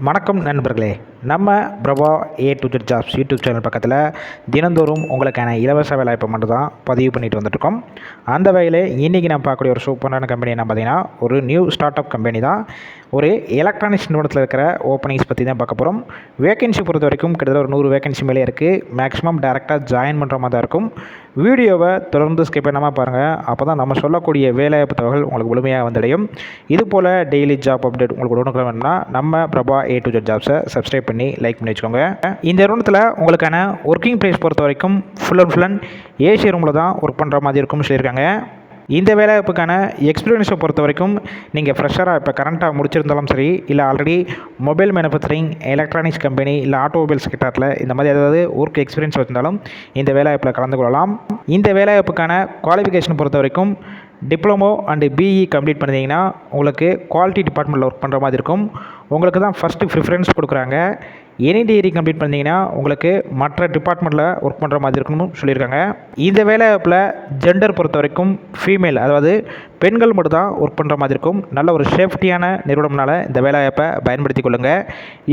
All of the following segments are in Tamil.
வணக்கம் நண்பர்களே. நம்ம Prabha A to Z jobs YouTube channel பக்கத்தில் தினந்தோறும் உங்களுக்கான இலவச வேலைவாய்ப்பு மட்டும் தான் பதிவு பண்ணிட்டு வந்துட்டுருக்கோம். அந்த வகையில் இன்றைக்கி நம்ம பார்க்கக்கூடிய ஒரு சூப்பரான கம்பெனி என்ன பார்த்தீங்கன்னா ஒரு நியூ ஸ்டார்ட் அப் கம்பெனி தான். ஒரு எலக்ட்ரானிக்ஸ் நிறுவனத்தில் இருக்கிற ஓப்பனிங்ஸ் பற்றி தான் பார்க்க போகிறோம் வேகன்சி பொறுத்த வரைக்கும் கிட்டத்தட்ட ஒரு நூறு வேகன்சி மேலே இருக்குது மேக்ஸிமம் டேரெக்டாக ஜாயின் பண்ணுற மாதிரி தான் இருக்கும். வீடியோவை தொடர்ந்து ஸ்கிப் பண்ணாமல் பாருங்கள் அப்போ தான் நம்ம சொல்லக்கூடிய வேலைவாய்ப்பு தகவல் உங்களுக்கு முழுமையாக வந்தடையும். இதுபோல் டெய்லி ஜாப் அப்டேட் உங்களுக்கு உடனுக்குள்ள வேணும்னா நம்ம பிரபா ஏ டு ஜெட் ஜாப்ஸை சப்ஸ்கிரைப் பண்ணி பண்ணி லைக் பண்ணி வச்சுக்கோங்க. இந்த நிறுவனத்தில் உங்களுக்கான ஒர்க்கிங் ப்ளேஸ் பொறுத்த வரைக்கும் full and full and AC ரூமில் தான் ஒர்க் பண்ணுற மாதிரி இருக்கும்னு சொல்லியிருக்காங்க. இந்த வேலைவாய்ப்புக்கான எக்ஸ்பீரியன்ஸை பொறுத்த வரைக்கும் நீங்கள் ஃப்ரெஷராக இப்போ கரண்ட்டாக முடிச்சிருந்தாலும் சரி இல்லை already mobile manufacturing electronics company இல்லை ஆட்டோமொபைல்ஸ் செக்டரில் இந்த மாதிரி ஏதாவது ஒர்க் எக்ஸ்பீரியன்ஸ் வச்சிருந்தாலும் இந்த வேலைவாய்ப்பில் கலந்து கொள்ளலாம். இந்த வேலைவாய்ப்புக்கான குவாலிஃபிகேஷன் பொறுத்த வரைக்கும் டிப்ளமோ அண்டு பிஇ கம்ப்ளீட் பண்ணிங்கன்னா உங்களுக்கு குவாலிட்டி டிபார்ட்மெண்ட்டில் ஒர்க் பண்ணுற மாதிரி இருக்கும். உங்களுக்கு தான் ஃபஸ்ட்டு ப்ரிஃபரன்ஸ் கொடுக்குறாங்க. எனி டிகிரி கம்ப்ளீட் பண்ணிங்கன்னா உங்களுக்கு மற்ற டிபார்ட்மெண்ட்டில் ஒர்க் பண்ணுற மாதிரி இருக்கணும்னு சொல்லியிருக்காங்க. இந்த வேலைவாய்ப்பில் ஜெண்டர் பொறுத்த வரைக்கும் ஃபீமேல் அதாவது பெண்கள் மட்டும் தான் ஒர்க் பண்ணுற மாதிரி இருக்கும். நல்ல ஒரு சேஃப்டியான நிறுவனம்னால இந்த வேலைவாய்ப்பை பயன்படுத்தி கொள்ளுங்கள்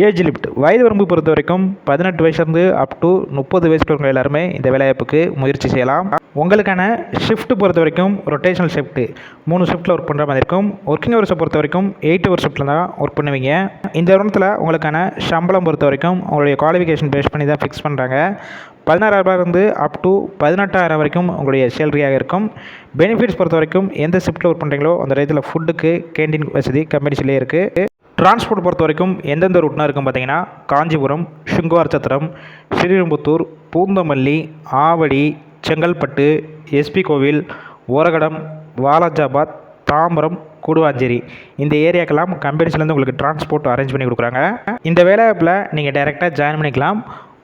ஏஜ் லிமிட் வயது வரம்பு பொறுத்த வரைக்கும் பதினெட்டு வயசுலேருந்து அப் டு முப்பது வயசுக்கு எல்லாருமே இந்த வேலைவாய்ப்புக்கு முயற்சி செய்யலாம். உங்களுக்கான ஷிஃப்ட் பொறுத்த வரைக்கும் ரொட்டேஷனல் ஷிஃப்ட்டு மூணு ஷிஃப்ட்டில் ஒர்க் பண்ணுற மாதிரி இருக்கும். ஒர்க்கிங் ஹவர்ஸை பொறுத்த வரைக்கும் எயிட் ஹவர் ஷிஃப்ட்டில் தான் ஒர்க் பண்ணுவீங்க. இந்த நிறுவனத்தில் உங்களுக்கான சம்பளம் பொறுத்த வரைக்கும் உங்களுடைய குவாலிஃபிகேஷன் பேஸ் பண்ணி தான் ஃபிக்ஸ் பண்ணுறாங்க பதினாறாயிரரூபாயிருந்து அப் டு பதினெட்டாயிரம் வரைக்கும் உங்களுடைய சேலரியாக இருக்கும். பெனிஃபிட்ஸ் பொறுத்த வரைக்கும் எந்த ஷிஃப்ட்டில் ஒர்க் பண்ணுறீங்களோ அந்த இடத்துல ஃபுட்டுக்கு கேண்டீன் வசதி கம்பெனிஸ்லேயே இருக்குது டிரான்ஸ்போர்ட் பொறுத்த வரைக்கும் எந்தெந்த ரூட்னா இருக்கும் பார்த்தீங்கன்னா காஞ்சிபுரம் சுங்குவார் சத்திரம் ஸ்ரீரம்புத்தூர் பூந்தமல்லி ஆவடி செங்கல்பட்டு எஸ்பி கோவில் ஓரகடம் வாலாஜாபாத் தாம்பரம் கூடுவாஞ்சேரி இந்த ஏரியாக்கெல்லாம் கம்பெனிஸ்லேருந்து உங்களுக்கு டிரான்ஸ்போர்ட் அரேஞ்ச் பண்ணி கொடுக்குறாங்க. இந்த வேலைவாய்ப்பில் நீங்கள் டைரெக்டாக ஜாயின் பண்ணிக்கலாம்.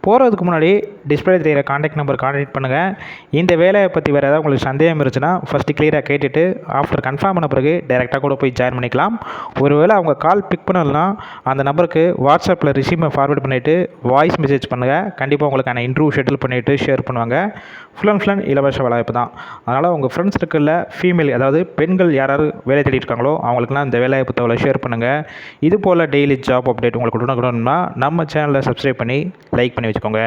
போகிறதுக்கு முன்னாடி டிஸ்பிளே தெரிகிற காண்டாக்ட் நம்பர் காண்டாக்ட் பண்ணுங்கள் இந்த வேலையை பற்றி வேறு ஏதாவது உங்களுக்கு சந்தேகம் இருந்துச்சுன்னா ஃபஸ்ட்டு கிளியராக கேட்டுட்டு ஆஃப்டர் கன்ஃபார்ம் பண்ண பிறகு டேரெக்டாக கூட போய் ஜாயின் பண்ணிக்கலாம். ஒருவேளை அவங்க கால் பிக் பண்ணலன்னா அந்த நம்பருக்கு வாட்ஸ்அப்பில் ரிசீமை ஃபார்வர்ட் பண்ணிவிட்டு வாய்ஸ் மெசேஜ் பண்ணுங்கள் கண்டிப்பாக உங்களுக்கான இன்டர்வியூ ஷெட்யூல் பண்ணிவிட்டு ஷேர் பண்ணுவாங்க. ஃபுல் அண்ட் ஃபுல் அண்ட் இலவச வாய்ப்பு தான். அதனால் உங்கள் ஃப்ரெண்ட்ஸ் இருக்கிற ஃபீமேல் அதாவது பெண்கள் யாராவது வேலை தேடிட்டு இருக்காங்களோ அவங்களுக்குலாம் இந்த வேலையை தகவலை ஷேர் பண்ணுங்கள் இது போல் டெய்லி ஜாப் அப்டேட் உங்களுக்கு கொடுக்கணும்னா நம்ம சேனலை சப்ஸ்கிரைப் பண்ணி லைக் பண்ணி வச்சுக்கோங்க.